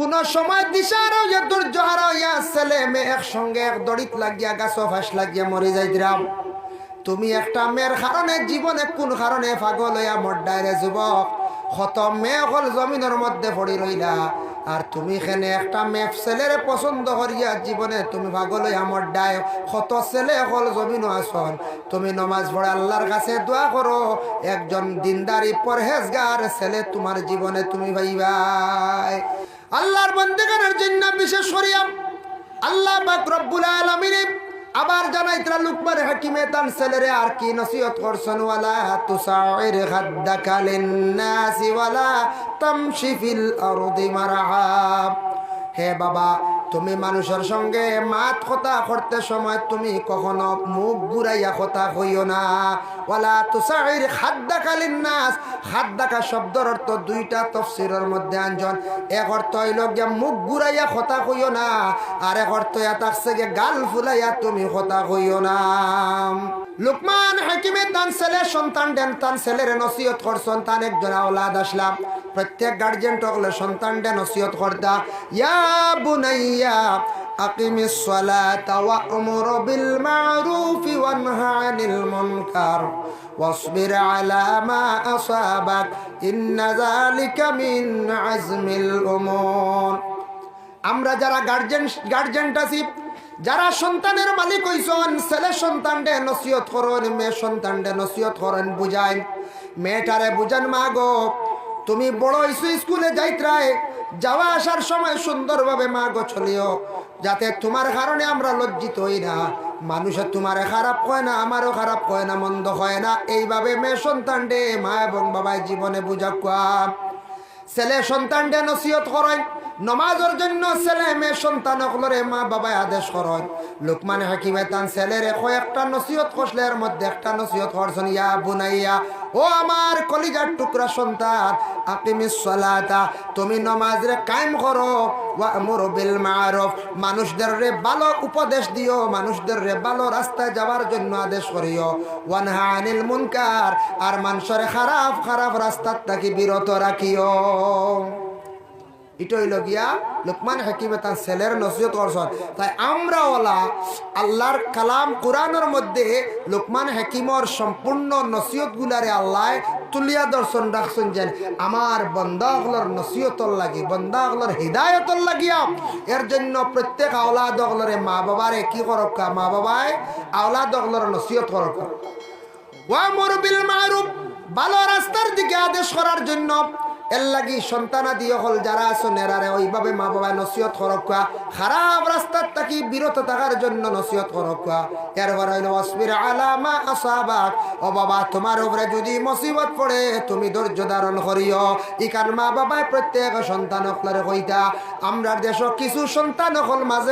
কোন সময় দিশার হইয়া ধৈর্য হারা হইয়া ছেলে মেয়ে একসঙ্গে এক দড়িত লাগিয়া, গাছ ফাঁস লাগিয়া মরে যাইতিরাম। তুমি একটা মেয়ের কারণে, জীবনে কোন কারণে পাগল হইয়া মড্ডায় রে যুবক? কত মেয়ে হল জমিনের মধ্যে পড়ি রইলা। আর তুমি এখানে একটা মেয়ে ছেলেরে পছন্দ করিয়া জীবনে তুমি পাগল হইয়া মড্ডায় কত ছেলে হল জমিন আসন তুমি নমাজ পড়ে আল্লাহর কাছে দোয়া করো। একজন দিনদারি পরহেজগার ছেলে তোমার জীবনে তুমি ভাইবাই আল্লাহর বন্দেগানের জন্য বিশেষ সরিয়াম আল্লাহ পাক রব্বুল আলমিনে আবার জানাই তারা লুকমার হাকিমে তান ছেলেরে আর কি নসিহত করছেন? হে বাবা তুমি মানুষের সঙ্গে মাত কথা করতে সময় তুমি কখনো মুখ ঘুরাইয়া কথা হইও না। ওয়ালা তুসাইর খাদ্দাকালিন নাস। খাদ্দাকা শব্দের অর্থ দুইটা তফসিরের মধ্যে আনজন। এক অর্থ হইল গিয়া মুখ ঘুরাইয়া কথা কইও না। আর এক অর্থ থাকছে গিয়ে গাল ফুলাইয়া তুমি কথা কইও না। লুকমান হাকিমে তান ছেলে, সন্তান দেন তান ছেলের নসিহত করছেন তান একজন আওলাদ আসলাম। প্রত্যেক গার্জেন টকলে সন্তান দেন নসিহত করতা ইয়া বুনাইয়া أقم الصلاة وأمر بالمعروف وانه عن المنكر واصبر على ما أصابك إن ذلك من عزم الأمور আমরা যারা গার্জেন গার্জেন্ট আছি যারা সন্তানের মালিক হইছন ছেলে সন্তানডে নসিহত করেন মেয়ে সন্তানডে নসিহত করেন বুঝাইন মেয়েটারে বুঝান মা গো তুমি বড় ইসু স্কুলে যাইত্রায়, যাওয়া আসার সময় সুন্দরভাবে মা গোছলিও যাতে তোমার কারণে আমরা লজ্জিত হই না। মানুষের তোমার খারাপ কয় না, আমারও খারাপ কয় না, মন্দ হয় না। এইভাবে মেয়ে সন্তান ডে মা এবং বাবায় জীবনে বুঝা কুয়া। ছেলে সন্তান ডে নসিহত করেন নমাজের জন্য ছেলে মেয়ে সন্তান সকলরে মা বাবায় আদেশ করেন। লোকমান হাকিমে তান ছেলের কয়েকটা নসিহত কষলে এর মধ্যে একটা নসিহত করছেন ইয়া বুনাইয়া, ও আমার কলিজার টুকরা সন্তান, আকিমিস সালাতা, তুমি নমাজরে কায়েম করো ওয়া আমরু বিল মারুফ। মানুষদের রে ভালো উপদেশ দিও, মানুষদের রে ভালো রাস্তায় যাওয়ার জন্য আদেশ করিও। ওয়ানহা আনিল মুনকার, আর মানুষের খারাপ খারাপ রাস্তার থাকি বিরত রাখিও। এটা হইল গিয়া লোকমান হাকিমে তার ছেলের নসিহত করছেন। তাই আমরা ওলা আল্লাহর কালাম কোরআনের মধ্যে লোকমান হাকিমর সম্পূর্ণ নসিহত গুলারে আল্লাহ তুলিয়া দর্শন রাখছেন যেন আমার বন্দাগুলোর নসিহতর লাগি, বন্দাগুলোর হৃদায়তর লাগিয়া এর জন্য প্রত্যেক আওলাদ অগলরে মা বাবারে কি করক্কা মা বাবায় আওলাদ অগলর নসিহত করক্কা ওয়ামর বিল মারুফ, ভালো রাস্তার দিকে আদেশ করার জন্য এর লাগি সন্তানাদি হল যারা আছো নেরারে, ওইভাবে মা বাবা নসিহত করকা খারাপ রাস্তার থাকি বিরত থাকার জন্য নসিহত করকা এরপর হইল, অসবির আলামা আসাবাক। ও বাবা, তোমার উপরে যদি মুসিবত পড়ে, তুমি ধৈর্য ধারণ করিও। ইকার মা বাবায় প্রত্যেক সন্তান হকলারে কইতা আমরা দেশ কিছু সন্তান হল মাঝে